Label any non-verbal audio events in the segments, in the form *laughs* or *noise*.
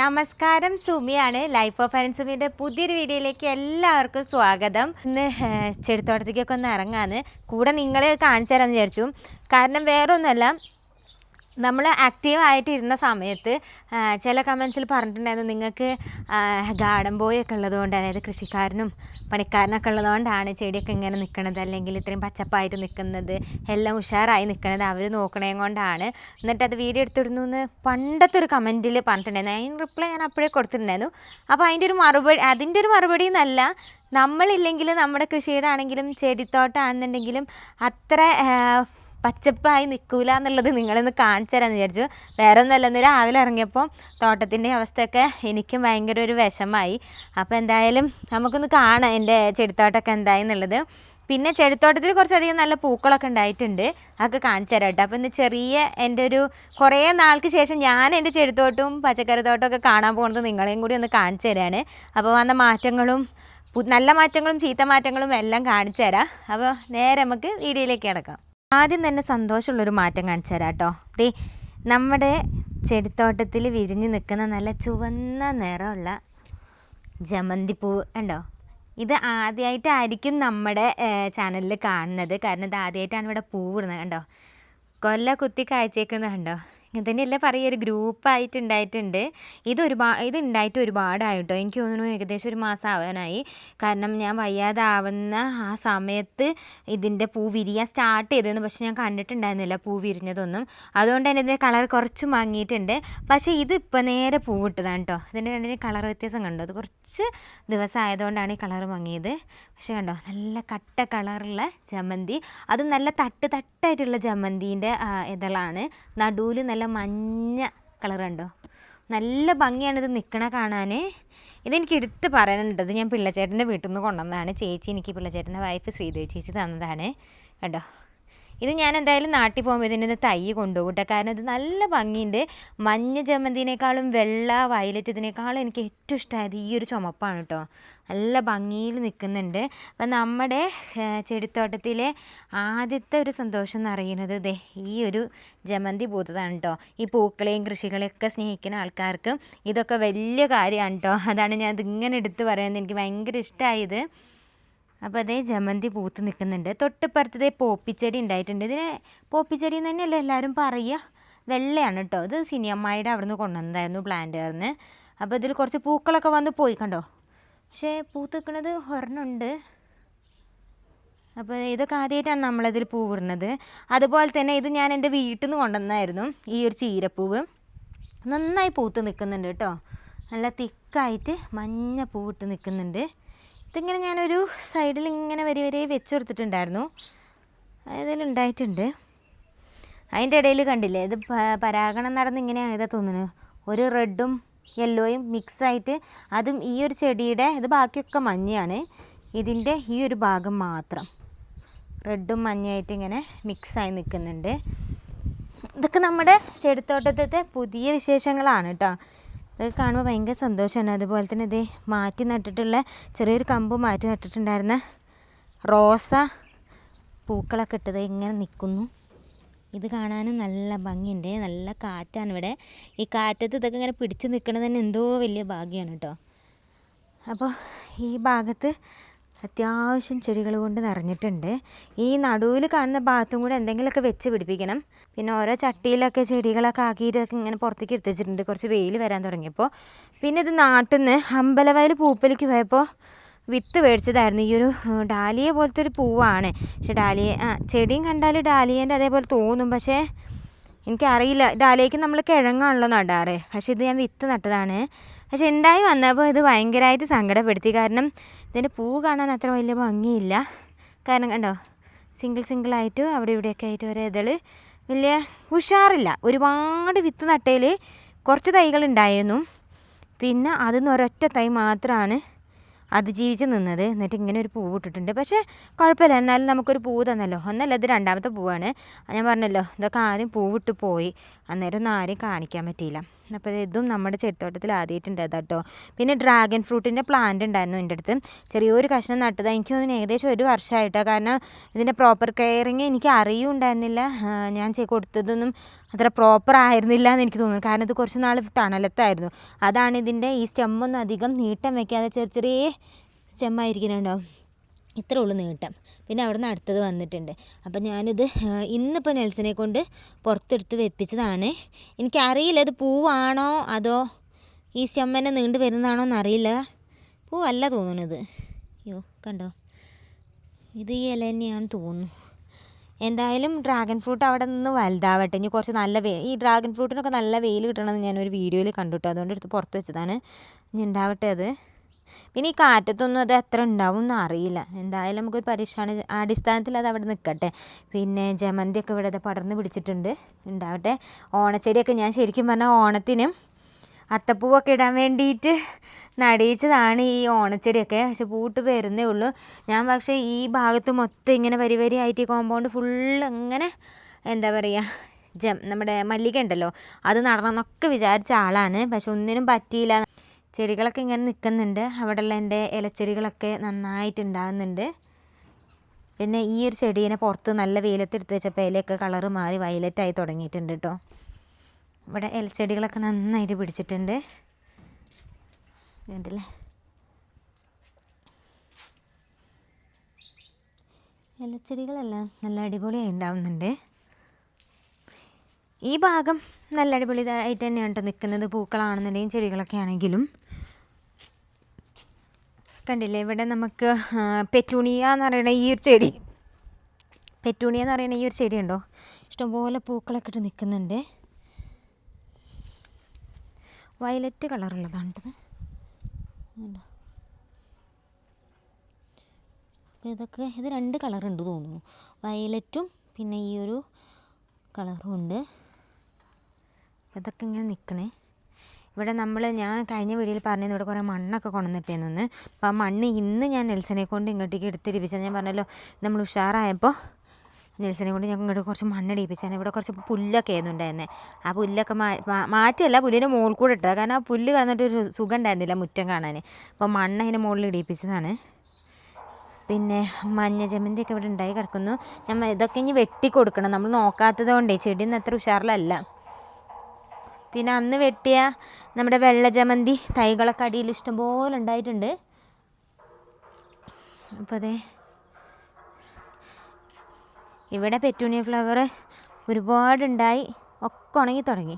നമസ്കാരം സുമിയാണ്. Life of and സുമിയുടെ പുതിയൊരു വീഡിയോയിലേക്ക് എല്ലാവർക്കും സ്വാഗതം. ഇന്ന് ചെടുത്തോട്ടത്തേക്കൊക്കെ ഒന്ന് ഇറങ്ങാന്ന്. കൂടെ നിങ്ങളെ കാണിച്ചു തരാമെന്ന് വിചാരിച്ചു. കാരണം വേറെ ഒന്നുമല്ല നമ്മൾ ആക്റ്റീവ് ആയിട്ടിരുന്ന സമയത്ത് ചില കമൻസിൽ പറഞ്ഞിട്ടുണ്ടായിരുന്നു നിങ്ങൾക്ക് ഗാർഡൻ ബോയ് ഒക്കെ ഉള്ളതുകൊണ്ട് അതായത് കൃഷിക്കാരനും പണിക്കാരനൊക്കെ ഉള്ളതുകൊണ്ടാണ് ചെടിയൊക്കെ ഇങ്ങനെ നിൽക്കുന്നത് അല്ലെങ്കിൽ ഇത്രയും പച്ചപ്പായിട്ട് നിൽക്കുന്നത് എല്ലാം ഉഷാറായി നിൽക്കുന്നത് അവർ നോക്കണേ കൊണ്ടാണ്. എന്നിട്ട് അത് വീഡിയോ എടുത്തിടുന്നു എന്ന് പണ്ടത്തെ ഒരു കമന്റിൽ പറഞ്ഞിട്ടുണ്ടായിരുന്നു. അതിന് റിപ്ലൈ ഞാൻ അപ്പോഴേ കൊടുത്തിട്ടുണ്ടായിരുന്നു. അപ്പോൾ അതിന്റെ ഒരു മറുപടി അതിന്റെ ഒരു മറുപടി എന്നല്ല നമ്മളില്ലെങ്കിലും നമ്മുടെ കൃഷിയുടെ ആണെങ്കിലും ചെടിത്തോട്ടമാണെന്നുണ്ടെങ്കിലും അത്ര പച്ചപ്പായി നിൽക്കൂല എന്നുള്ളത് നിങ്ങളൊന്ന് കാണിച്ചു തരാമെന്ന് വിചാരിച്ചു. വേറെ രാവിലെ ഇറങ്ങിയപ്പോൾ തോട്ടത്തിന്റെ അവസ്ഥയൊക്കെ എനിക്കും ഭയങ്കര ഒരു വിഷമായി അപ്പോൾ എന്തായാലും നമുക്കൊന്ന് കാണാം എന്റെ ചെടിത്തോട്ടമൊക്കെ എന്തായി എന്നുള്ളത്. പിന്നെ ചെടിത്തോട്ടത്തിൽ കുറച്ചധികം നല്ല പൂക്കളൊക്കെ ഉണ്ടായിട്ടുണ്ട്. അതൊക്കെ കാണിച്ചു തരാം കേട്ടോ. അപ്പോൾ ഇന്ന് ചെറിയ എന്റെ ഒരു കുറേ നാൾക്ക് ശേഷം ഞാൻ എന്റെ ചെടിത്തോട്ടവും പച്ചക്കറി തോട്ടമൊക്കെ കാണാൻ പോകുന്നത് നിങ്ങളെയും കൂടി ഒന്ന് കാണിച്ചു തരാണ്. അപ്പോൾ വന്ന മാറ്റങ്ങളും നല്ല മാറ്റങ്ങളും ചീത്ത മാറ്റങ്ങളും എല്ലാം കാണിച്ചു തരാം. അപ്പോൾ നേരെ നമുക്ക് വീഡിയോയിലേക്ക് കിടക്കാം. ആദ്യം തന്നെ സന്തോഷമുള്ളൊരു മാറ്റം കാണിച്ചു തരാം കേട്ടോ. ദേ നമ്മുടെ ചെടിത്തോട്ടത്തിൽ വിരിഞ്ഞ് നിൽക്കുന്ന നല്ല ചുവന്ന നിറമുള്ള ജമന്തി പൂവ് കണ്ടോ? ഇത് ആദ്യമായിട്ടായിരിക്കും നമ്മുടെ ചാനലിൽ കാണുന്നത്. കാരണം ഇത് ആദ്യമായിട്ടാണ് ഇവിടെ പൂവിടുന്നത് കണ്ടോ? കൊല്ല കുത്തി കാഴ്ചയേക്കുന്നത് കണ്ടോ? ഇങ്ങനെ തന്നെയല്ലേ പറയുക. ഒരു ഗ്രൂപ്പായിട്ട് ഉണ്ടായിട്ടുണ്ട്. ഇത് ഒരുപാട് ഇത് ഉണ്ടായിട്ട് ഒരുപാടായിട്ടോ. എനിക്ക് തോന്നുന്നു ഏകദേശം ഒരു മാസം ആവാനായി. കാരണം ഞാൻ വയ്യാതാവുന്ന ആ സമയത്ത് ഇതിന്റെ പൂ വിരിയാൻ സ്റ്റാർട്ട് ചെയ്തിരുന്നു പക്ഷേ ഞാൻ കണ്ടിട്ടുണ്ടായിരുന്നില്ല പൂ വിരിഞ്ഞതൊന്നും. അതുകൊണ്ട് തന്നെ ഇതിന്റെ കളർ കുറച്ച് മങ്ങിയിട്ടുണ്ട്. പക്ഷേ ഇത് ഇപ്പോൾ നേരെ പൂവിട്ടതാണ് കേട്ടോ ഇതിന്റെ രണ്ടിന് കളർ വ്യത്യാസം കണ്ടോ? അത് കുറച്ച് ദിവസം ആയതുകൊണ്ടാണ് ഈ കളർ മങ്ങിയത്. പക്ഷേ കണ്ടോ? നല്ല കട്ട കളറുള്ള ജമന്തി. അതും നല്ല തട്ട് തട്ടായിട്ടുള്ള ജമന്തിന്റെ ഇതളാണ്. നടുവിൽ നല്ല മഞ്ഞ കളർ കണ്ടോ നല്ല ഭംഗിയാണ് ഇത് നിൽക്കണ കാണാൻ ഇതെനിക്ക് എടുത്ത് പറയാനുണ്ട്. ഇത് ഞാൻ പിള്ളച്ചേട്ടന്റെ വീട്ടിൽ നിന്ന് കൊണ്ടുവന്നതാണ്. ചേച്ചി എനിക്ക് പിള്ളച്ചേട്ടന്റെ വൈഫ് ശ്രീദേവി ചേച്ചി തന്നതാണ്. കണ്ടോ? ഇത് ഞാൻ എന്തായാലും നാട്ടിൽ പോകുമ്പോൾ ഇതിന്റെ തൈ കൊണ്ടുപോകട്ടെ കേട്ടോ കാരണം ഇത് നല്ല ഭംഗിയുണ്ട്. മഞ്ഞ ജമന്തിനേക്കാളും വെള്ള വയലറ്റ് ഇതിനേക്കാളും എനിക്ക് ഏറ്റവും ഇഷ്ടമായത് ഈ ഒരു ചുമപ്പാണ് കേട്ടോ നല്ല ഭംഗിയിൽ നിൽക്കുന്നുണ്ട്. അപ്പം നമ്മുടെ ചെടിത്തോട്ടത്തിലെ ആദ്യത്തെ ഒരു സന്തോഷം എന്ന് അറിയുന്നത് ദേ ഈ ഒരു ജമന്തി പൂത്തതാണ് കേട്ടോ ഈ പൂക്കളെയും കൃഷികളെയും ഒക്കെ സ്നേഹിക്കുന്ന ആൾക്കാർക്ക് ഇതൊക്കെ വലിയ കാര്യമാണ് കേട്ടോ അതാണ് ഞാൻ ഇതിങ്ങനെ എടുത്ത് പറയുന്നത്. എനിക്ക് ഭയങ്കര ഇഷ്ടമായത്. അപ്പോൾ അതേ ജമന്തി പൂത്ത് നിൽക്കുന്നുണ്ട് തൊട്ടിപ്പുറത്ത് ദേ പോപ്പിച്ചെടി ഉണ്ടായിട്ടുണ്ട്. ഇതിനെ പോപ്പിച്ചെടി എന്ന് തന്നെയല്ലേ എല്ലാവരും പറയുക? വെള്ളയാണ് കേട്ടോ. ഇത് സിനിയമ്മയുടെ അവിടെ നിന്ന് കൊണ്ടുവന്നതായിരുന്നു പ്ലാന്റുകാരന് അപ്പോൾ ഇതിൽ കുറച്ച് പൂക്കളൊക്കെ വന്ന് പോയി കണ്ടോ? പക്ഷേ പൂത്ത് നിൽക്കുന്നത് ഒരെണ്ണമുണ്ട്. അപ്പോൾ ഇതൊക്കെ ആദ്യമായിട്ടാണ് നമ്മളതിൽ പൂവിടുന്നത് അതുപോലെ തന്നെ ഇത് ഞാൻ എന്റെ വീട്ടിൽ നിന്ന് കൊണ്ടുവന്നായിരുന്നു ഈ ഒരു ചീരപ്പൂവ്. നന്നായി പൂത്ത് നിൽക്കുന്നുണ്ട് കേട്ടോ. നല്ല തിക്കായിട്ട് മഞ്ഞ പൂവിട്ട് നിൽക്കുന്നുണ്ട്. ഇതിങ്ങനെ ഞാനൊരു സൈഡിൽ ഇങ്ങനെ വരി വരെ വെച്ച് കൊടുത്തിട്ടുണ്ടായിരുന്നു. അതിലുണ്ടായിട്ടുണ്ട് അതിന്റെ ഇടയിൽ കണ്ടില്ലേ ഇത് പരാഗണം നടന്ന് ഇങ്ങനെ ആയതാ തോന്നുന്നു ഒരു റെഡും യെല്ലോയും മിക്സായിട്ട് അതും ഈ ഒരു ചെടിയുടെ ഇത് ബാക്കിയൊക്കെ മഞ്ഞയാണ്. ഇതിന്റെ ഈ ഒരു ഭാഗം മാത്രം റെഡും മഞ്ഞയായിട്ട് ഇങ്ങനെ മിക്സായി നിൽക്കുന്നുണ്ട്. ഇതൊക്കെ നമ്മുടെ ചെടിത്തോട്ടത്തെ പുതിയ വിശേഷങ്ങളാണ് കേട്ടോ. ഇത് കാണുമ്പോൾ ഭയങ്കര സന്തോഷമാണ് അതുപോലെ തന്നെ ഇത് മാറ്റി നട്ടിട്ടുള്ള ചെറിയൊരു കമ്പ് മാറ്റി നട്ടിട്ടുണ്ടായിരുന്ന റോസ പൂക്കളൊക്കെ ഇട്ടത് ഇങ്ങനെ നിൽക്കുന്നു ഇത് കാണാനും നല്ല ഭംഗിയുണ്ട്. നല്ല കാറ്റാണ് ഇവിടെ. ഈ കാറ്റത്ത് ഇതൊക്കെ ഇങ്ങനെ പിടിച്ച് നിൽക്കുന്നത് തന്നെ എന്തോ വലിയ ഭാഗ്യമാണ് കേട്ടോ. അപ്പോൾ ഈ ഭാഗത്ത് അത്യാവശ്യം ചെടികൾ കൊണ്ട് നിറഞ്ഞിട്ടുണ്ട്. ഈ നടുവിൽ കാണുന്ന ഭാഗത്തും കൂടെ എന്തെങ്കിലുമൊക്കെ വെച്ച് പിടിപ്പിക്കണം. പിന്നെ ഓരോ ചട്ടിയിലൊക്കെ ചെടികളൊക്കെ ആക്കിയിട്ടൊക്കെ ഇങ്ങനെ പുറത്തേക്ക് എടുത്ത് വെച്ചിട്ടുണ്ട്. കുറച്ച് വെയിൽ വരാൻ തുടങ്ങിയപ്പോൾ. പിന്നെ ഇത് നാട്ടിൽ നിന്ന് അമ്പലവയൽ പൂപ്പലിക്ക് പോയപ്പോൾ വിത്ത് മേടിച്ചതായിരുന്നു. ഈ ഒരു ഡാലിയ പോലത്തെ ഒരു പൂവാണ്. പക്ഷെ ഡാലിയ ആ ചെടിയും കണ്ടാൽ ഡാലിയേന്റെ അതേപോലെ തോന്നും. പക്ഷേ എനിക്കറിയില്ല. ഡാലിയയ്ക്ക് നമ്മൾ കിഴങ്ങാണല്ലോ നടാറ്. പക്ഷേ ഇത് ഞാൻ വിത്ത് നട്ടതാണ്. പക്ഷെ ഉണ്ടായി വന്നപ്പോൾ ഇത് ഭയങ്കരമായിട്ട് സങ്കടപ്പെടുത്തി. കാരണം ഇതിന്റെ പൂ കാണാൻ അത്ര വലിയ ഭംഗിയില്ല. കാരണം കണ്ടോ സിംഗിൾ സിംഗിൾ ആയിട്ട് അവിടെ ഇവിടെയൊക്കെ ആയിട്ട് ഒരു ഇതൾ വലിയ ഉഷാറില്ല. ഒരുപാട് വിത്ത് നട്ടയിൽ കുറച്ച് തൈകൾ ഉണ്ടായിരുന്നു. പിന്നെ അതിൽ നിന്ന് ഒരൊറ്റ തൈ മാത്രമാണ് അതിജീവിച്ച് നിന്നത്. എന്നിട്ട് ഇങ്ങനെ ഒരു പൂവ് ഇട്ടിട്ടുണ്ട്. പക്ഷേ കുഴപ്പമില്ല. എന്നാലും നമുക്കൊരു പൂവ് തന്നല്ലോ. ഒന്നല്ല ഇത് രണ്ടാമത്തെ പൂവാണ്. ഞാൻ പറഞ്ഞല്ലോ ഇതൊക്കെ ആദ്യം പൂവിട്ട് പോയി. അന്നേരം ഒന്നും ആരെയും കാണിക്കാൻ പറ്റിയില്ല. അപ്പോൾ ഇതും നമ്മുടെ ചെടിത്തോട്ടത്തിൽ ആദ്യമായിട്ടുണ്ട് കേട്ടോ പിന്നെ ഡ്രാഗൺ ഫ്രൂട്ടിന്റെ പ്ലാന്റ് ഉണ്ടായിരുന്നു എന്റെ അടുത്ത്. ചെറിയൊരു കഷ്ണം നട്ടത്. എനിക്ക് തോന്നുന്നു ഏകദേശം ഒരു വർഷമായിട്ടോ. കാരണം ഇതിന്റെ പ്രോപ്പർ കെയറിങ് എനിക്ക് അറിയുണ്ടായിരുന്നില്ല ഞാൻ കൊടുത്തതൊന്നും അത്ര പ്രോപ്പർ ആയിരുന്നില്ല എന്ന് എനിക്ക് തോന്നുന്നു. കാരണം ഇത് കുറച്ച് നാൾ തണലത്തായിരുന്നു. അതാണ് ഇതിന്റെ ഈ സ്റ്റെമ്മൊന്നും അധികം നീട്ടം വയ്ക്കാതെ ചെറിയ ചെറിയ സ്റ്റെമ്മായിരിക്കുന്നുണ്ടോ ഇത്രേ ഉള്ളൂ നീട്ടം. പിന്നെ അവിടെ നിന്ന് അടുത്തത് വന്നിട്ടുണ്ട്. അപ്പം ഞാനിത് ഇന്നിപ്പോൾ നെൽസിനെ കൊണ്ട് പുറത്തെടുത്ത് വെപ്പിച്ചതാണ്. എനിക്കറിയില്ല ഇത് പൂവാണോ അതോ ഈ സ്റ്റെമ്മനെ നീണ്ടു വരുന്നതാണോ എന്നറിയില്ല. പൂവല്ല തോന്നുന്നത്. അയ്യോ കണ്ടോ? ഇത് ഈ ഇല തന്നെയാണ് തോന്നുന്നു. എന്തായാലും ഡ്രാഗൺ ഫ്രൂട്ട് അവിടെ നിന്ന് വലുതാവട്ടെ. ഇനി കുറച്ച് നല്ല വെ ഈ ഡ്രാഗൺ ഫ്രൂട്ടിനൊക്കെ നല്ല വെയിൽ കിട്ടണമെന്ന് ഞാനൊരു വീഡിയോയിൽ കണ്ടു അതുകൊണ്ട് എടുത്ത് പുറത്ത് വെച്ചതാണ്. ഇനി ഉണ്ടാവട്ടെ അത്. പിന്നെ ഈ കാറ്റത്തൊന്നും അത് എത്ര ഉണ്ടാവും എന്ന് അറിയില്ല. എന്തായാലും നമുക്കൊരു പരീക്ഷണ അടിസ്ഥാനത്തിൽ അത് അവിടെ നിൽക്കട്ടെ. പിന്നെ ജമന്തിയൊക്കെ ഇവിടെ പടർന്ന് പിടിച്ചിട്ടുണ്ട്. ഉണ്ടാവട്ടെ. ഓണച്ചെടിയൊക്കെ ഞാൻ ശരിക്കും പറഞ്ഞാൽ ഓണത്തിന് അത്തപ്പൂവൊക്കെ ഇടാൻ വേണ്ടിയിട്ട് നടിയിച്ചതാണ് ഈ ഓണച്ചെടിയൊക്കെ. പക്ഷെ പൂട്ട് വരുന്നേ ഉള്ളൂ. ഞാൻ പക്ഷേ ഈ ഭാഗത്ത് മൊത്തം ഇങ്ങനെ വരി ആയിട്ട് കോമ്പൗണ്ട് ഫുള്ള് ഇങ്ങനെ എന്താ പറയുക ജം നമ്മുടെ മല്ലിക ഉണ്ടല്ലോ. അത് നടണമെന്നൊക്കെ വിചാരിച്ച ആളാണ്. പക്ഷെ ഒന്നിനും പറ്റിയില്ല. ചെടികളൊക്കെ ഇങ്ങനെ നിൽക്കുന്നുണ്ട്. അവിടെയുള്ള എന്റെ ഇലച്ചെടികളൊക്കെ നന്നായിട്ട് ഉണ്ടാകുന്നുണ്ട്. പിന്നെ ഈ ഒരു ചെടീനെ പുറത്ത് നല്ല വെയിലത്ത് എടുത്ത് വെച്ചപ്പോൾ ഇലയൊക്കെ കളറ് മാറി വയലറ്റായി തുടങ്ങിയിട്ടുണ്ട് കേട്ടോ ഇവിടെ ഇലച്ചെടികളൊക്കെ നന്നായിട്ട് പിടിച്ചിട്ടുണ്ട്. കണ്ടില്ലേ? ഇലച്ചെടികളെല്ലാം നല്ല അടിപൊളിയായി ഉണ്ടാവുന്നുണ്ട്. ഈ ഭാഗം നല്ല അടിപൊളി ആയിട്ട് തന്നെയാണ് കേട്ടോ നിൽക്കുന്നത്. പൂക്കളാണെന്നുണ്ടെങ്കിലും ചെടികളൊക്കെ ആണെങ്കിലും. കണ്ടില്ലേ ഇവിടെ നമുക്ക് പെറ്റൂണിയ എന്ന് പറയുന്ന ഈ ഒരു ചെടി. പെറ്റൂണിയ എന്ന് പറയുന്ന ഈ ഒരു ചെടി ഉണ്ടോ? ഇഷ്ടംപോലെ പൂക്കളൊക്കെ ഇട്ട് നിൽക്കുന്നുണ്ട്. വയലറ്റ് കളറുള്ളതാണ് ഇത് കണ്ടോ അപ്പോൾ ഇതൊക്കെ ഇത് രണ്ട് കളറുണ്ട് തോന്നുന്നു. വയലറ്റും പിന്നെ ഈ ഒരു കളറും ഉണ്ട്. ഇതൊക്കെ ഇങ്ങനെ നിൽക്കണേ ഇവിടെ നമ്മൾ ഞാൻ കഴിഞ്ഞ വീഡിയോയിൽ പറഞ്ഞിരുന്നു ഇവിടെ കുറേ മണ്ണൊക്കെ കൊണ്ടുവന്നിട്ടേന്ന്. അപ്പോൾ ആ മണ്ണ് ഇന്ന് ഞാൻ നെൽസനെ കൊണ്ട് ഇങ്ങോട്ടേക്ക് എടുത്തിരിപ്പിച്ചത് ഞാൻ പറഞ്ഞല്ലോ നമ്മൾ ഉഷാറായപ്പോൾ നെൽസനെ കൊണ്ട് ഞങ്ങൾ ഇങ്ങോട്ട് കുറച്ച് മണ്ണ് ഇടിപ്പിച്ചാണ് ഇവിടെ കുറച്ച് പുല്ലൊക്കെ ആയിരുന്നു ഉണ്ടായിരുന്നത് ആ പുല്ലൊക്കെ മാറ്റിയല്ല പുല്ലിന്റെ മുകളിൽ കൂടെ ഇട്ടത്. കാരണം ആ പുല്ല് കിടന്നിട്ട് ഒരു സുഖം ഉണ്ടായിരുന്നില്ല മുറ്റം കാണാൻ അപ്പോൾ മണ്ണ് അതിന്റെ മുകളിൽ ഇടിപ്പിച്ചതാണ്. പിന്നെ മഞ്ഞ ജമന്തിയൊക്കെ ഇവിടെ ഉണ്ടായി കിടക്കുന്നു. ഞാൻ ഇതൊക്കെ ഇനി വെട്ടി കൊടുക്കണം നമ്മൾ നോക്കാത്തത് കൊണ്ടേ ചെടിയൊന്നും അത്ര ഉഷാറിലല്ല. പിന്നെ അന്ന് വെട്ടിയ നമ്മുടെ വെള്ളജമന്തി തൈകളൊക്കെ അടിയിൽ ഇഷ്ടംപോലെ ഉണ്ടായിട്ടുണ്ട്. അപ്പോൾ അതെ ഇവിടെ പെറ്റൂണിയ ഫ്ലവർ ഒരുപാടുണ്ടായി. ഒക്കെ ഉണങ്ങി തുടങ്ങി.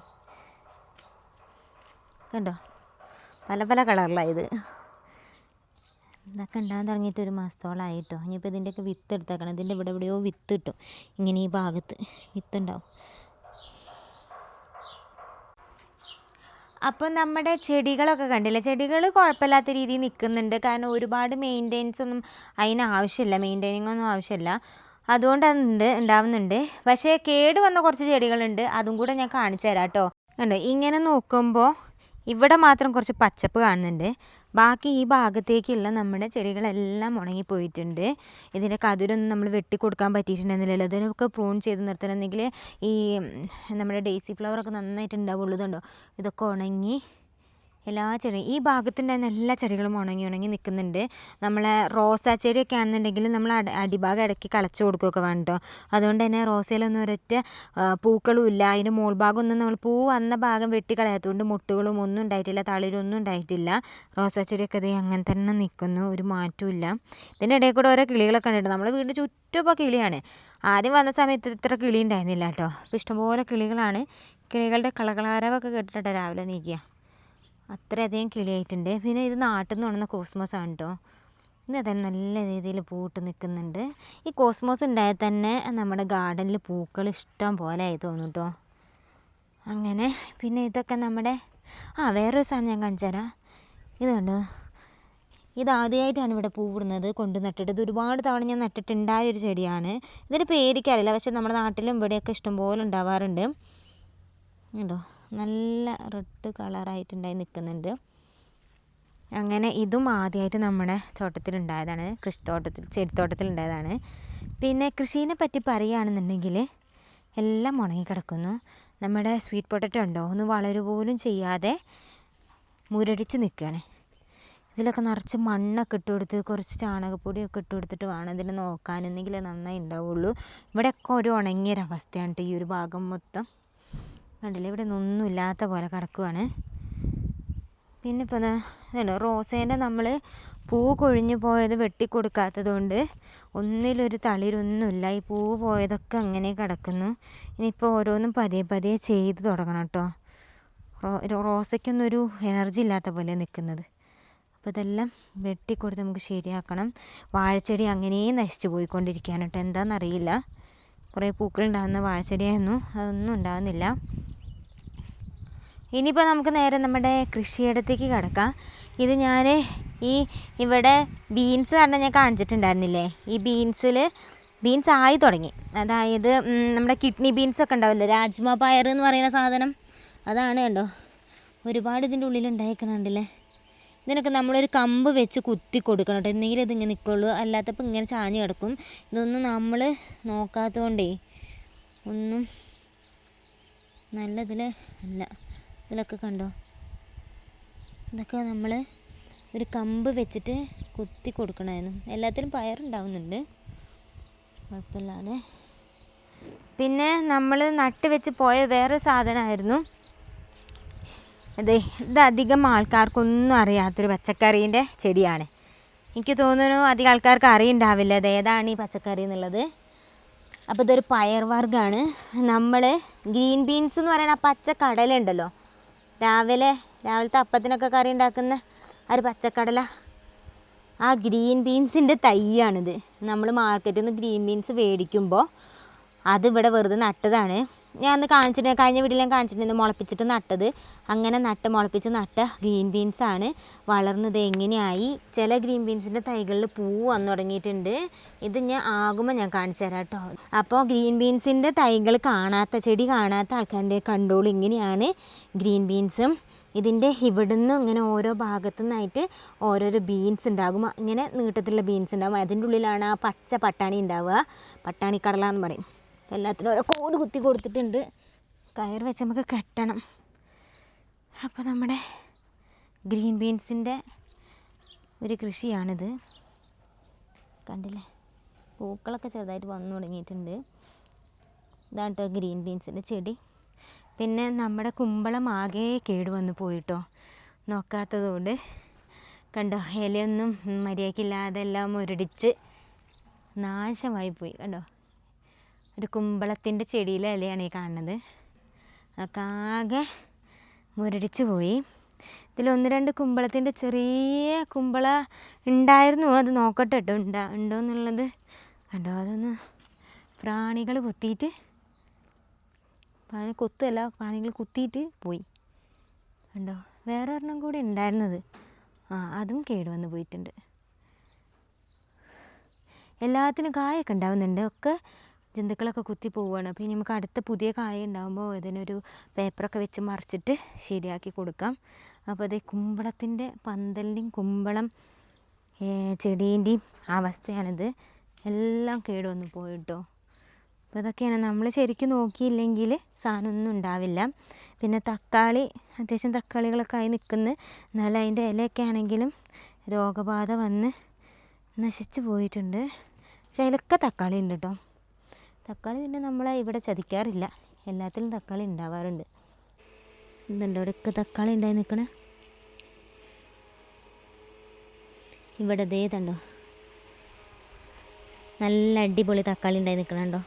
കണ്ടോ? പല പല കളറിലായത് ഇതൊക്കെ ഉണ്ടാകാൻ തുടങ്ങിയിട്ട് ഒരു മാസത്തോളമായിട്ടോ ഇനിയിപ്പോൾ ഇതിന്റെയൊക്കെ വിത്ത് എടുത്തേക്കണം. ഇതിന്റെ ഇവിടെ എവിടെയോ വിത്ത് കിട്ടും. ഇങ്ങനെ ഈ ഭാഗത്ത് വിത്ത് അപ്പോൾ നമ്മുടെ ചെടികളൊക്കെ കണ്ടില്ലേ? ചെടികൾ കുഴപ്പമില്ലാത്ത രീതിയിൽ നിൽക്കുന്നുണ്ട്. കാരണം ഒരുപാട് മെയിന്റെനൻസ് ഒന്നും അതിന് ആവശ്യമില്ല. മെയിന്റെയിനിങ് ഒന്നും ആവശ്യമില്ല. അതുകൊണ്ട് അതുണ്ട് ഉണ്ടാവുന്നുണ്ട്. പക്ഷേ കേട് വന്ന കുറച്ച് ചെടികളുണ്ട്. അതും കൂടെ ഞാൻ കാണിച്ചു തരാം കേട്ടോ. കണ്ടോ? ഇങ്ങനെ നോക്കുമ്പോൾ ഇവിടെ മാത്രം കുറച്ച് പച്ചപ്പ് കാണുന്നുണ്ട്. ബാക്കി ഈ ഭാഗത്തേക്കുള്ള നമ്മുടെ ചെടികളെല്ലാം ഉണങ്ങിപ്പോയിട്ടുണ്ട്. ഇതിന്റെ കതിരൊന്നും നമ്മൾ വെട്ടി കൊടുക്കാൻ പറ്റിയിട്ടുണ്ടെന്നില്ലല്ലോ. ഇതിനൊക്കെ പ്രൂൺ ചെയ്ത് നിർത്തണമെന്നെങ്കിൽ ഈ നമ്മുടെ ഡേസി ഫ്ലവറൊക്കെ നന്നായിട്ട് ഉണ്ടാവുള്ളൂ ഇതുണ്ടോ ഇതൊക്കെ ഉണങ്ങി എല്ലാ ചെടി ഈ ഭാഗത്തുണ്ടായിരുന്ന എല്ലാ ചെടികളും ഉണങ്ങി ഉണങ്ങി നിൽക്കുന്നുണ്ട് നമ്മളെ റോസാ ചെടിയൊക്കെ ആണെന്നുണ്ടെങ്കിൽ നമ്മൾ അടി അടിഭാഗം ഇടയ്ക്ക് കളച്ചു കൊടുക്കുകയൊക്കെ വേണം കേട്ടോ അതുകൊണ്ട് തന്നെ റോസയിലൊന്നും ഒരൊറ്റ പൂക്കളും ഇല്ല അതിന്റെ ഒന്നും നമ്മൾ പൂ വന്ന ഭാഗം വെട്ടിക്കളയാത്തതുകൊണ്ട് മുട്ടുകളും ഒന്നും ഉണ്ടായിട്ടില്ല തളിരൊന്നും ഉണ്ടായിട്ടില്ല റോസാ ചെടിയൊക്കെ ദേ അങ്ങനെ തന്നെ നിൽക്കുന്നു ഒരു മാറ്റവും ഇല്ല ഇതിന്റെ ഇടയിൽ കൂടെ ഓരോ കിളികളൊക്കെ ഉണ്ട് നമ്മളെ വീടിന്റെ ചുറ്റും ഇപ്പോൾ കിളിയാണ് ആദ്യം വന്ന സമയത്ത് ഇത്ര കിളി ഉണ്ടായിരുന്നില്ല കേട്ടോ ഇഷ്ടംപോലെ കിളികളാണ് കിളികളുടെ കളകളാരവൊക്കെ കേട്ടിട്ടുണ്ടോ രാവിലെ നീക്കുക അത്രയധികം കിളിയായിട്ടുണ്ട്. പിന്നെ ഇത് നാട്ടിൽ നിന്ന് കൊണ്ടുവന്ന കോസ്മോസ് ആണ് കേട്ടോ ഇത് നല്ല രീതിയിൽ പൂട്ട് നിൽക്കുന്നുണ്ട് ഈ കോസ്മോസ് ഉണ്ടായാൽ തന്നെ നമ്മുടെ ഗാർഡനിൽ പൂക്കൾ ഇഷ്ടം പോലെ ആയി തോന്നും കേട്ടോ അങ്ങനെ പിന്നെ ഇതൊക്കെ നമ്മുടെ ആ വേറൊരു സാധനം ഞാൻ കാണിച്ചു തരാം. ഇത് കണ്ടോ? ഇത് ആദ്യമായിട്ടാണ് ഇവിടെ പൂവിടുന്നത് കൊണ്ട് നട്ടിട്ട്. ഇത് ഒരുപാട് തവണ ഞാൻ നട്ടിട്ടുണ്ടായ ഒരു ചെടിയാണ്. ഇതിന്റെ പേരിക്കറിയില്ല പക്ഷെ നമ്മുടെ നാട്ടിലും ഇവിടെയൊക്കെ ഇഷ്ടംപോലെ ഉണ്ടാവാറുണ്ട്. ഉണ്ടോ നല്ല റെഡ് കളറായിട്ടുണ്ടായി നിൽക്കുന്നുണ്ട്. അങ്ങനെ ഇതും ആദ്യമായിട്ട് നമ്മുടെ തോട്ടത്തിലുണ്ടായതാണ്. കൃഷിത്തോട്ടത്തിൽ ചെടിത്തോട്ടത്തിലുണ്ടായതാണ്. പിന്നെ കൃഷീനെ പറ്റി പറയുകയാണെന്നുണ്ടെങ്കിൽ എല്ലാം ഉണങ്ങിക്കിടക്കുന്നു. നമ്മുടെ സ്വീറ്റ് പൊട്ടറ്റോ ഉണ്ടോ? ഒന്ന് വളരു പോലും ചെയ്യാതെ മുരടിച്ച് നിൽക്കുകയാണ്. ഇതിലൊക്കെ നിറച്ച് മണ്ണൊക്കെ ഇട്ട് കൊടുത്ത് കുറച്ച് ചാണകപ്പൊടിയൊക്കെ ഇട്ട് കൊടുത്തിട്ട് വേണം ഇതിനെ നോക്കാൻ. എന്നെങ്കിലേ നന്നായി ഉണ്ടാവുള്ളൂ. ഇവിടെയൊക്കെ ഒരു ഉണങ്ങിയൊരവസ്ഥയാണ് ഈ ഒരു ഭാഗം മൊത്തം. കണ്ടില്ലേ? ഇവിടെ ഒന്നും ഇല്ലാത്ത പോലെ കിടക്കുവാണ്. പിന്നെ ഇപ്പോൾ ഇതുണ്ടോ? റോസേന്റെ നമ്മൾ പൂ കൊഴിഞ്ഞു പോയത് വെട്ടിക്കൊടുക്കാത്തത് കൊണ്ട് ഒന്നിലൊരു തളിരൊന്നുമില്ല ഈ പൂ പോയതൊക്കെ അങ്ങനെ കിടക്കുന്നു. ഇനിയിപ്പോൾ ഓരോന്നും പതിയെ പതിയെ ചെയ്ത് തുടങ്ങണം കേട്ടോ. റോസയ്ക്കൊന്നും ഒരു എനർജി ഇല്ലാത്ത പോലെ നിൽക്കുന്നത്. അപ്പോൾ ഇതെല്ലാം വെട്ടിക്കൊടുത്ത് നമുക്ക് ശരിയാക്കണം. വാഴച്ചെടി അങ്ങനെ നശിച്ചു പോയിക്കൊണ്ടിരിക്കുകയാണ് കേട്ടോ. എന്താണെന്നറിയില്ല. കുറേ പൂക്കളുണ്ടാകുന്ന വാഴച്ചെടിയായിരുന്നു. അതൊന്നും ഉണ്ടാകുന്നില്ല. ഇനിയിപ്പോൾ നമുക്ക് നേരെ നമ്മുടെ കൃഷിയിടത്തേക്ക് കിടക്കാം. ഇത് ഞാൻ ഈ ഇവിടെ ബീൻസ് കാരണം ഞാൻ കാണിച്ചിട്ടുണ്ടായിരുന്നില്ലേ? ഈ ബീൻസിൽ ബീൻസ് ആയി തുടങ്ങി. അതായത് നമ്മുടെ കിഡ്നി ബീൻസ് ഒക്കെ ഉണ്ടാവില്ലേ? രാജ്മ പയർ എന്ന് പറയുന്ന സാധനം. അതാണ് കണ്ടോ? ഒരുപാട് ഇതിന്റെ ഉള്ളിൽ ഉണ്ടായിക്കണുണ്ടല്ലേ? ഇതിനൊക്കെ നമ്മളൊരു കമ്പ് വെച്ച് കുത്തി കൊടുക്കണം കേട്ടോ. എന്തെങ്കിലും ഇതിങ്ങനെ നിൽക്കുള്ളൂ അല്ലാത്തപ്പോൾ ഇങ്ങനെ ചാഞ്ഞ് കിടക്കും. ഇതൊന്നും നമ്മൾ നോക്കാത്തതുകൊണ്ടേ ഒന്നും നല്ലതിൽ അല്ല. ഇതിലൊക്കെ കണ്ടോ? ഇതൊക്കെ നമ്മൾ ഒരു കമ്പ് വെച്ചിട്ട് കുത്തി കൊടുക്കണമായിരുന്നു എല്ലാത്തിലും പയറുണ്ടാവുന്നുണ്ട്. കുഴപ്പമില്ലാതെ. പിന്നെ നമ്മൾ നട്ട് വെച്ച് പോയ വേറെ സാധനമായിരുന്നു. അതെ ഇത് അധികം ആൾക്കാർക്കൊന്നും അറിയാത്തൊരു പച്ചക്കറീന്റെ ചെടിയാണ്. എനിക്ക് തോന്നുന്നു അധികം ആൾക്കാർക്ക് അറിയുണ്ടാവില്ല അത് ഏതാണ് ഈ പച്ചക്കറി എന്നുള്ളത്. അപ്പോൾ ഇതൊരു പയർ വർഗമാണ് നമ്മൾ ഗ്രീൻ ബീൻസ് എന്ന് പറയുന്ന പച്ച കടല ഉണ്ടല്ലോ രാവിലെ രാവിലത്തെ അപ്പത്തിനൊക്കെ കറി ഉണ്ടാക്കുന്ന ആ ഒരു പച്ചക്കടല. ആ ഗ്രീൻ ബീൻസിന്റെ തൈയാണിത്. നമ്മൾ മാർക്കറ്റിൽ നിന്ന് ഗ്രീൻ ബീൻസ് മേടിക്കുമ്പോൾ അതിവിടെ വെറുതെ നട്ടതാണ്. ഞാൻ അന്ന് കാണിച്ചിട്ട് കഴിഞ്ഞ വീട്ടിൽ ഞാൻ കാണിച്ചിട്ടുണ്ട് മുളപ്പിച്ചിട്ട് നട്ടത്. അങ്ങനെ നട്ട് മുളപ്പിച്ച് നട്ട ഗ്രീൻ ബീൻസാണ് വളർന്നത് എങ്ങനെയായി? ചില ഗ്രീൻ ബീൻസിന്റെ തൈകളിൽ പൂ വന്നു തുടങ്ങിയിട്ടുണ്ട്. ഇത് ഞാൻ ആകുമ്പോൾ ഞാൻ കാണിച്ചു തരാം കേട്ടോ. അപ്പോൾ ഗ്രീൻ ബീൻസിന്റെ തൈകൾ കാണാത്ത ചെടി കാണാത്ത ആൾക്കാരുടെ കണ്ടോൾ ഇങ്ങനെയാണ് ഗ്രീൻ ബീൻസും. ഇതിന്റെ ഇവിടുന്ന് ഇങ്ങനെ ഓരോ ഭാഗത്തു നിന്നായിട്ട് ഓരോരോ ബീൻസ് ഉണ്ടാകും. ഇങ്ങനെ നീട്ടത്തിലുള്ള ബീൻസ് ഉണ്ടാകും. അതിന്റെ ഉള്ളിലാണ് ആ പച്ച പട്ടാണി ഉണ്ടാവുക. പട്ടാണി കടലാന്ന് പറയും. എല്ലാത്തിനും ഓരോ കോട് കുത്തി കൊടുത്തിട്ടുണ്ട്. കയർ വെച്ച് നമുക്ക് കെട്ടണം. അപ്പോൾ നമ്മുടെ ഗ്രീൻ ബീൻസിന്റെ ഒരു കൃഷിയാണിത്. കണ്ടില്ലേ? പൂക്കളൊക്കെ ചെറുതായിട്ട് വന്നു തുടങ്ങിയിട്ടുണ്ട്. ഇതാണ് കേട്ടോ ഗ്രീൻ ബീൻസിന്റെ ചെടി. പിന്നെ നമ്മുടെ കുമ്പളം ആകെ കേട് വന്ന് പോയിട്ടോ. നോക്കാത്തതുകൊണ്ട് കണ്ടോ ഇലയൊന്നും മര്യാദയ്ക്കില്ലാതെ എല്ലാം മുരടിച്ച് നാശമായി പോയി. കണ്ടോ? ഒരു കുമ്പളത്തിന്റെ ചെടിയിലെ ഇലയാണ് ഈ കാണുന്നത്. അതൊക്കെ ആകെ മുരടിച്ച് പോയി. ഇതിൽ ഒന്ന് രണ്ട് കുമ്പളത്തിന്റെ ചെറിയ കുമ്പള ഉണ്ടായിരുന്നു. അത് നോക്കട്ടെ കേട്ടോ. ഉണ്ടാ ഉണ്ടോ എന്നുള്ളത്. കണ്ടോ? അതൊന്ന് പ്രാണികൾ കുത്തിയിട്ട് പ്രാണി കൊത്തല്ല പ്രാണികൾ കുത്തിയിട്ട് പോയി. കണ്ടോ? വേറെ ഒരെണ്ണം കൂടി ഉണ്ടായിരുന്നത്. ആ അതും കേടുവന്ന് പോയിട്ടുണ്ട്. എല്ലാത്തിനും കായൊക്കെ ഉണ്ടാവുന്നുണ്ട്. ഒക്കെ ജന്തുക്കളൊക്കെ കുത്തി പോവുകയാണ് അപ്പോൾ ഇനി നമുക്ക് അടുത്ത പുതിയ കായ ഉണ്ടാകുമ്പോൾ ഇതിനൊരു പേപ്പറൊക്കെ വെച്ച് മറിച്ചിട്ട് ശരിയാക്കി കൊടുക്കാം. അപ്പോൾ അതേ കുമ്പളത്തിന്റെ പന്തലിന്റെയും കുമ്പളം ചെടീന്റെയും അവസ്ഥയാണിത്. എല്ലാം വന്നു പോയിട്ടോ. അപ്പോൾ ഇതൊക്കെയാണ്. നമ്മൾ ശരിക്കും നോക്കിയില്ലെങ്കിൽ സാധനമൊന്നും ഉണ്ടാവില്ല. പിന്നെ തക്കാളി അത്യാവശ്യം തക്കാളികളൊക്കെ ആയി നിൽക്കുന്നു എന്നാലും അതിന്റെ ഇലയൊക്കെ ആണെങ്കിലും രോഗബാധ വന്ന് നശിച്ചു പോയിട്ടുണ്ട്. പക്ഷേ അതിലൊക്കെ തക്കാളി ഉണ്ട് കേട്ടോ തക്കാളി പിന്നെ നമ്മൾ ഇവിടെ ചതിക്കാറില്ല. എല്ലാത്തിലും തക്കാളി ഉണ്ടാവാറുണ്ട്. എന്തുണ്ടോ ഇവിടെയൊക്കെ തക്കാളി ഉണ്ടായി നിൽക്കണേ? ഇവിടെ ഇതേതുണ്ടോ നല്ല അടിപൊളി തക്കാളി ഉണ്ടായി നിൽക്കണുണ്ടോ?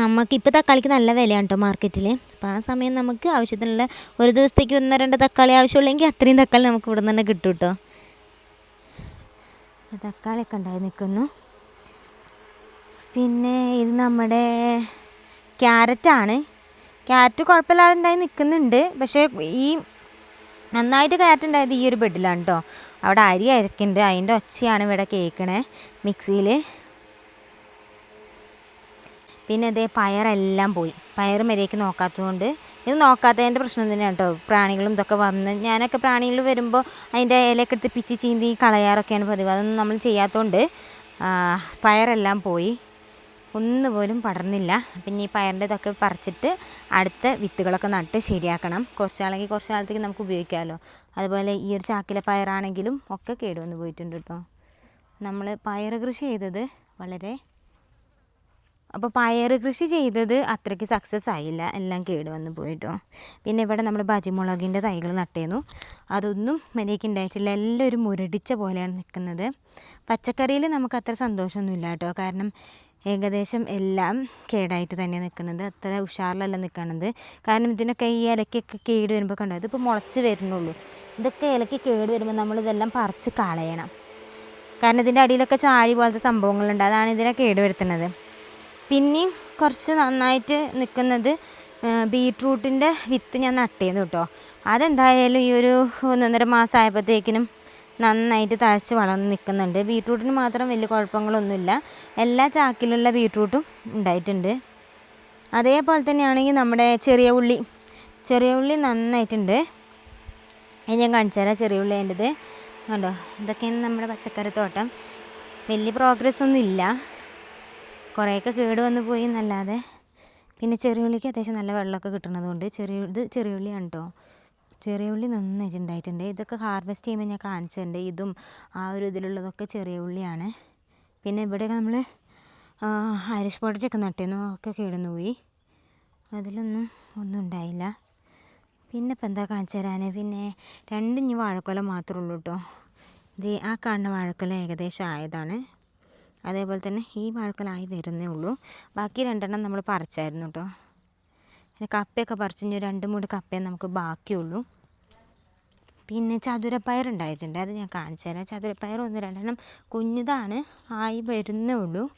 നമുക്ക് ഇപ്പോൾ തക്കാളിക്ക് നല്ല വിലയാണ് കേട്ടോ മാർക്കറ്റിൽ അപ്പോൾ ആ സമയം നമുക്ക് ആവശ്യത്തിനുള്ള ഒരു ദിവസത്തേക്ക് ഒന്നോ രണ്ടോ തക്കാളി ആവശ്യമുള്ളെങ്കിൽ അത്രയും തക്കാളി നമുക്ക് ഇവിടെ നിന്ന് തന്നെ കിട്ടും കേട്ടോ തക്കാളിയൊക്കെ ഉണ്ടായി നിൽക്കുന്നു. പിന്നെ ഇത് നമ്മുടെ ക്യാരറ്റാണ്. ക്യാരറ്റ് കുഴപ്പമില്ലാതെ ഉണ്ടായി നിൽക്കുന്നുണ്ട്. പക്ഷേ ഈ നന്നായിട്ട് ക്യാരറ്റ് ഉണ്ടായത് ഈ ഒരു ബെഡിലാണ് കേട്ടോ അവിടെ അരി അരക്കുന്നുണ്ട്. അതിന്റെ ഒച്ചയാണ് ഇവിടെ കേൾക്കണേ മിക്സിയിൽ. പിന്നെ അതേ പയറെല്ലാം പോയി. പയർ മര്യാദയ്ക്ക് നോക്കാത്തതുകൊണ്ട്. ഇത് നോക്കാത്തതിന്റെ പ്രശ്നം തന്നെയാണ് കേട്ടോ പ്രാണികളും ഇതൊക്കെ വന്ന് ഞാനൊക്കെ പ്രാണികൾ വരുമ്പോൾ അതിന്റെ ഇലയൊക്കെ എടുത്ത് പിച്ചി ചീന്തി കളയാറൊക്കെയാണ് പതിവ്. അതൊന്നും നമ്മൾ ചെയ്യാത്തതുകൊണ്ട് പയറെല്ലാം പോയി. ഒന്നുപോലും പടർന്നില്ല. പിന്നെ ഈ പയറിന്റെ ഇതൊക്കെ പറിച്ചിട്ട് അടുത്ത വിത്തുകളൊക്കെ നട്ട് ശരിയാക്കണം. കുറച്ച് നാളെങ്കിൽ കുറച്ച് നാളത്തേക്ക് നമുക്ക് ഉപയോഗിക്കാമല്ലോ അതുപോലെ ഈ ഒരു ചാക്കിലെ പയറാണെങ്കിലും ഒക്കെ കേടുവന്ന് പോയിട്ടുണ്ട് കേട്ടോ നമ്മൾ പയർ കൃഷി ചെയ്തത് വളരെ അപ്പോൾ പയർ കൃഷി ചെയ്തത് അത്രയ്ക്ക് സക്സസ് ആയില്ല. എല്ലാം കേടുവന്ന് പോയിട്ടോ പിന്നെ ഇവിടെ നമ്മൾ ബജിമുളകിന്റെ തൈകൾ നട്ടേന്നു. അതൊന്നും മര്യാദയ്ക്ക് ഉണ്ടായിട്ടില്ല എല്ലാം ഒരു മുരടിച്ച പോലെയാണ് നിൽക്കുന്നത് പച്ചക്കറിയിൽ നമുക്ക് അത്ര സന്തോഷമൊന്നുമില്ല കേട്ടോ കാരണം ഏകദേശം എല്ലാം കേടായിട്ട് തന്നെ നിൽക്കുന്നത്. അത്ര ഉഷാറിലല്ല നിൽക്കുന്നത് കാരണം ഇതിനൊക്കെ ഈ ഇലക്കൊക്കെ കേട് വരുമ്പോൾ കണ്ടോ? ഇതിപ്പോൾ മുളച്ച് വരുന്നുള്ളൂ. ഇതൊക്കെ ഇലക്ക് കേട് വരുമ്പോൾ നമ്മളിതെല്ലാം പറിച്ച് കളയണം. കാരണം ഇതിന്റെ അടിയിലൊക്കെ ചാഴി പോലത്തെ സംഭവങ്ങളുണ്ട്. അതാണ് ഇതിനെ കേട് വരുത്തുന്നത്. പിന്നെയും കുറച്ച് നന്നായിട്ട് നിൽക്കുന്നത് ബീട്രൂട്ടിന്റെ വിത്ത് ഞാൻ നട്ടിരുന്നു കേട്ടോ. അതെന്തായാലും ഈ ഒരു ഒന്നൊന്നര മാസം ആയപ്പോഴത്തേക്കിനും നന്നായിട്ട് തഴച്ച് വളർന്ന് നിൽക്കുന്നുണ്ട്. ബീട്രൂട്ടിന് മാത്രം വലിയ കുഴപ്പങ്ങളൊന്നുമില്ല. എല്ലാ ചാക്കിലുള്ള ബീട്രൂട്ടും ഉണ്ടായിട്ടുണ്ട്. അതേപോലെ തന്നെയാണെങ്കിൽ നമ്മുടെ ചെറിയ ഉള്ളി ചെറിയ ഉള്ളി നന്നായിട്ടുണ്ട്. അത് ഞാൻ കാണിച്ചു തരാം ചെറിയ ഉള്ളി അതിന്റെത്. കണ്ടോ? ഇതൊക്കെയാണ് നമ്മുടെ പച്ചക്കറി തോട്ടം. വലിയ പ്രോഗ്രസ് ഒന്നും ഇല്ല. കുറേയൊക്കെ കേട് വന്ന് പോയി എന്നല്ലാതെ. പിന്നെ ചെറിയ ഉള്ളിക്ക് അത്യാവശ്യം നല്ല വെള്ളമൊക്കെ കിട്ടുന്നതുകൊണ്ട് ചെറിയ ഇത് ചെറിയ ഉള്ളിയാണ് കേട്ടോ ചെറിയ ഉള്ളി നന്നായിട്ട് ഉണ്ടായിട്ടുണ്ട് ഇതൊക്കെ ഹാർവെസ്റ്റ് ചെയ്യുമ്പോൾ ഞാൻ കാണിച്ചിട്ടുണ്ട്. ഇതും ആ ഒരു ഇതിലുള്ളതൊക്കെ ചെറിയ ഉള്ളിയാണ്. പിന്നെ ഇവിടെ നമ്മൾ ഐറിഷ് പൊട്ടറ്റൊക്കെ നട്ടിരുന്നു ഒക്കെ കേടുന്നു പോയി. അതിലൊന്നും ഒന്നും ഉണ്ടായില്ല. പിന്നെ ഇപ്പം എന്താ കാണിച്ചു തരാൻ പിന്നെ രണ്ട് ഇനി വാഴക്കൊല മാത്രമേ ഉള്ളൂ കേട്ടോ. ഇത് ആ കാണുന്ന വാഴക്കൊല ഏകദേശം ആയതാണ്. അതേപോലെ തന്നെ ഈ വാഴക്കൊലായി വരുന്നേ ഉള്ളൂ. ബാക്കി രണ്ടെണ്ണം നമ്മൾ പറിച്ചായിരുന്നു കേട്ടോ. പിന്നെ കപ്പയൊക്കെ പറിച്ചു കഴിഞ്ഞാൽ രണ്ട് മൂന്ന് കപ്പയെ നമുക്ക് ബാക്കിയുള്ളൂ. പിന്നെ ചതുരപ്പയർ ഉണ്ടായിട്ടുണ്ട്. അത് ഞാൻ കാണിച്ചു തരാം. ചതുരപ്പയർ ഒന്ന് രണ്ടെണ്ണം കുഞ്ഞിതാണ്. ആയി വരുന്നേ ഉള്ളൂ.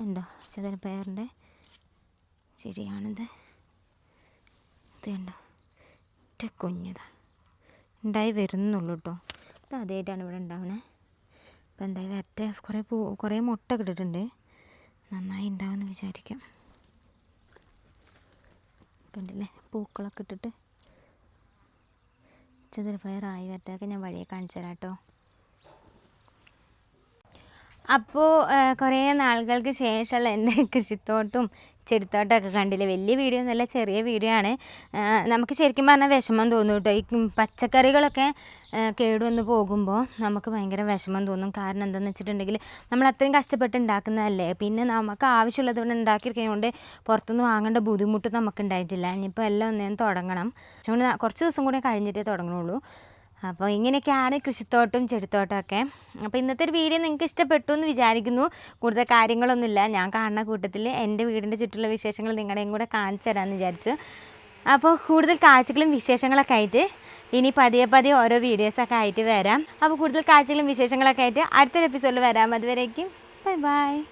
ഉണ്ടോ ചതുരപ്പയറിന്റെ ചെടിയാണിത്. ഇത് കണ്ടോ? ഒറ്റ കുഞ്ഞതാ. ഉണ്ടായി വരുന്നുള്ളൂ കേട്ടോ. ഇത് ആദ്യമായിട്ടാണ് ഇവിടെ ഉണ്ടാവണേ. അപ്പോൾ എന്തായാലും ഒറ്റ കുറേ പൂ കുറേ മുട്ട കിട്ടിയിട്ടുണ്ട് നന്നായി ഉണ്ടാവുമെന്ന് വിചാരിക്കാം. കണ്ടില്ലേ പൂക്കളൊക്കെ ഇട്ടിട്ട്. ചെറുപയറായി വരട്ടെയൊക്കെ ഞാൻ വഴിയെ കാണിച്ചു തരാം കേട്ടോ. അപ്പോൾ കുറേ നാളുകൾക്ക് ശേഷമുള്ള എന്റെ *laughs* കൃഷിത്തോട്ടും ചെടിത്തോട്ടമൊക്കെ കണ്ടില്ലേ? വലിയ വീഡിയോ എന്നല്ല ചെറിയ വീഡിയോ ആണ്. നമുക്ക് ശരിക്കും പറഞ്ഞാൽ വിഷമം തോന്നും കേട്ടോ. ഈ പച്ചക്കറികളൊക്കെ കേടുവന്ന് പോകുമ്പോൾ നമുക്ക് ഭയങ്കര വിഷമം തോന്നും. കാരണം എന്താണെന്ന് വെച്ചിട്ടുണ്ടെങ്കിൽ നമ്മൾ അത്രയും കഷ്ടപ്പെട്ട് ഉണ്ടാക്കുന്നതല്ലേ? പിന്നെ നമുക്ക് ആവശ്യമുള്ളത് കൊണ്ട് ഉണ്ടാക്കിയിരിക്കുന്നതുകൊണ്ട് പുറത്തുനിന്ന് വാങ്ങേണ്ട ബുദ്ധിമുട്ട് നമുക്ക് ഉണ്ടായിട്ടില്ല ഇനിയിപ്പോൾ എല്ലാം ഒന്നേന്ന് തുടങ്ങണം. കുറച്ച് ദിവസം കൂടി കഴിഞ്ഞിട്ടേ തുടങ്ങുള്ളൂ അപ്പോൾ ഇങ്ങനെയൊക്കെയാണ് കൃഷിത്തോട്ടം ചെടിത്തോട്ടമൊക്കെ അപ്പോൾ ഇന്നത്തെ ഒരു വീഡിയോ നിങ്ങൾക്ക് ഇഷ്ടപ്പെട്ടു എന്ന് വിചാരിക്കുന്നു. കൂടുതൽ കാര്യങ്ങളൊന്നുമില്ല. ഞാൻ കാണുന്ന കൂട്ടത്തിൽ എന്റെ വീടിന്റെ ചുറ്റുള്ള വിശേഷങ്ങൾ നിങ്ങളുടെയും കൂടെ കാണിച്ചു തരാമെന്ന് വിചാരിച്ചു. അപ്പോൾ കൂടുതൽ കാഴ്ചകളും വിശേഷങ്ങളൊക്കെ ആയിട്ട് ഇനി പതിയെ പതിയെ ഓരോ വീഡിയോസൊക്കെ ആയിട്ട് വരാം. അപ്പോൾ കൂടുതൽ കാഴ്ചകളും വിശേഷങ്ങളൊക്കെ ആയിട്ട് അടുത്തൊരു എപ്പിസോഡിൽ വരാം. അതുവരേക്കും ബൈ ബൈ